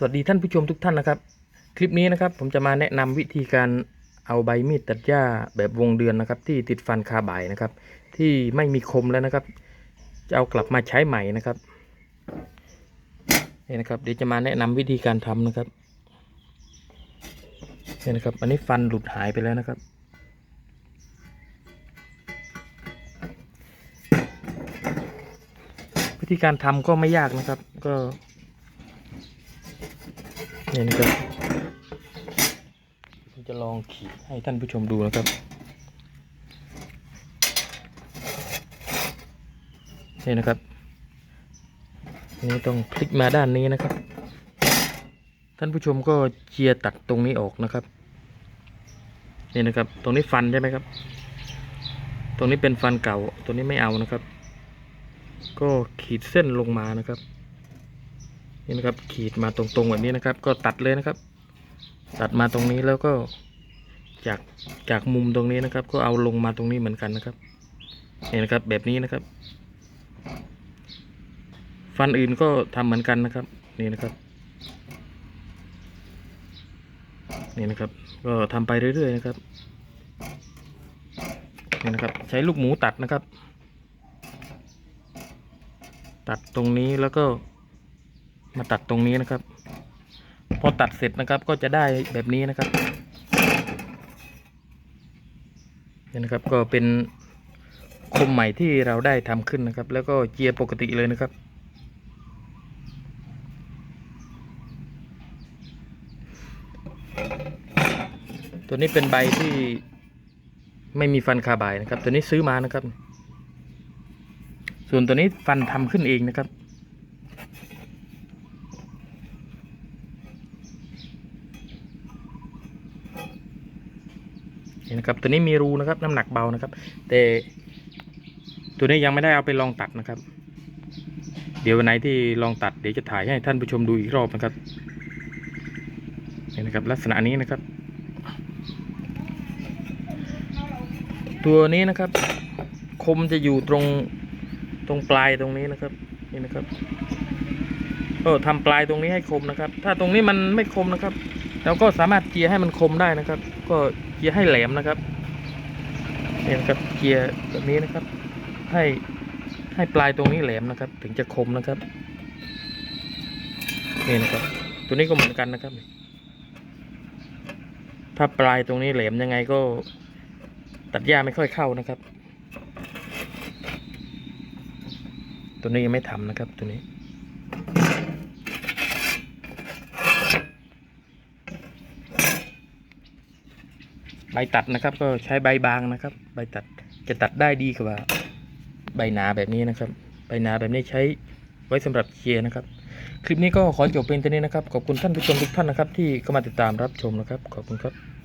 สวัสดีท่านผู้ชมทุกท่านนะครับ คลิปนี้นะครับผมจะมาแนะนำวิธีการเอาใบมีดตัดหญ้าแบบวงเดือนนะครับ ที่ติดฟันคาบ่ายนะครับ ที่ไม่มีคมแล้วนะครับ จะเอากลับมาใช้ใหม่นะครับนี่นะครับเดี๋ยวจะมาแนะนำวิธีการทำนะครับนี่นะครับ อันนี้ฟันหลุดหายไปแล้วนะครับ วิธีการทำก็ไม่ยากนะครับ ก็ นี่นะครับผมจะลองขีดให้ท่านผู้ชมดูนะครับ นี่นะครับนี่ต้องพลิกมาด้านนี้นะครับ ท่านผู้ชมก็เจียตัดตรงนี้ออกนะครับ นี่นะครับ ตรงนี้ฟันใช่ไหมครับ ตรงนี้เป็นฟันเก่า ตัวนี้ไม่เอานะครับ ก็ขีดเส้นลงมานะครับ นี่นะครับ ขีดมาตรงๆแบบนี้นะครับ ก็ตัดเลยนะครับ ตัดมาตรงนี้แล้วก็จากจากมุมตรงนี้นะครับ ก็เอาลงมาตรงนี้เหมือนกันนะครับนี่นะครับ แบบนี้นะครับ ฟันอื่นก็ทำเหมือนกันนะครับ นี่นะครับ นี่นะครับ ก็ทำไปเรื่อยๆนะครับนี่นะครับ ใช้ลูกหมูตัดนะครับ ตัดตรงนี้แล้วก็ มาตัดตรงนี้นะครับ พอตัดเสร็จนะครับก็จะได้แบบนี้นะครับนี่นะครับก็เป็นคมใหม่ที่เราได้ทำขึ้นนะครับ แล้วก็เจียปกติเลยนะครับ ตัวนี้เป็นใบที่ไม่มีฟันคาบายนะครับ ตัวนี้ซื้อมานะครับ ส่วนตัวนี้ฟันทำขึ้นเองนะครับ นี่นะครับ ตัวนี้มีรูนะครับ น้ำหนักเบานะครับ แต่ตัวนี้ยังไม่ได้เอาไปลองตัดนะครับ เดี๋ยววันไหนที่ลองตัดเดี๋ยวจะถ่ายให้ท่านผู้ชมดูอีกรอบนะครับนี่นะครับ ลักษณะนี้นะครับ ตัวนี้นะครับ คมจะอยู่ตรงตรงปลายตรงนี้นะครับ นี่นะครับ ก็ทำปลายตรงนี้ให้คมนะครับ ถ้าตรงนี้มันไม่คมนะครับเราก็สามารถเจียร์ให้มันคมได้นะครับ ก็เจียร์ให้แหลมนะครับนี่นะครับเจียร์แบบนี้นะครับ ให้ให้ปลายตรงนี้แหลมนะครับ ถึงจะคมนะครับนี่นะครับ ตัวนี้ก็เหมือนกันนะครับ ถ้าปลายตรงนี้แหลมยังไงก็ตัดหญ้าไม่ค่อยเข้านะครับ ตัวนี้ยังไม่ทำนะครับตัวนี้ ใบตัดนะครับ ก็ใช้ใบบางนะครับ ใบตัดจะตัดได้ดีกว่าใบหนาแบบนี้นะครับ ใบหนาแบบนี้ใช้ไว้สำหรับเคลียร์นะครับ คลิปนี้ก็ขอจบเป็นเท่านี้นะครับ ขอบคุณท่านผู้ชมทุกท่านนะครับ ที่เข้ามาติดตามรับชมนะครับ ขอบคุณครับ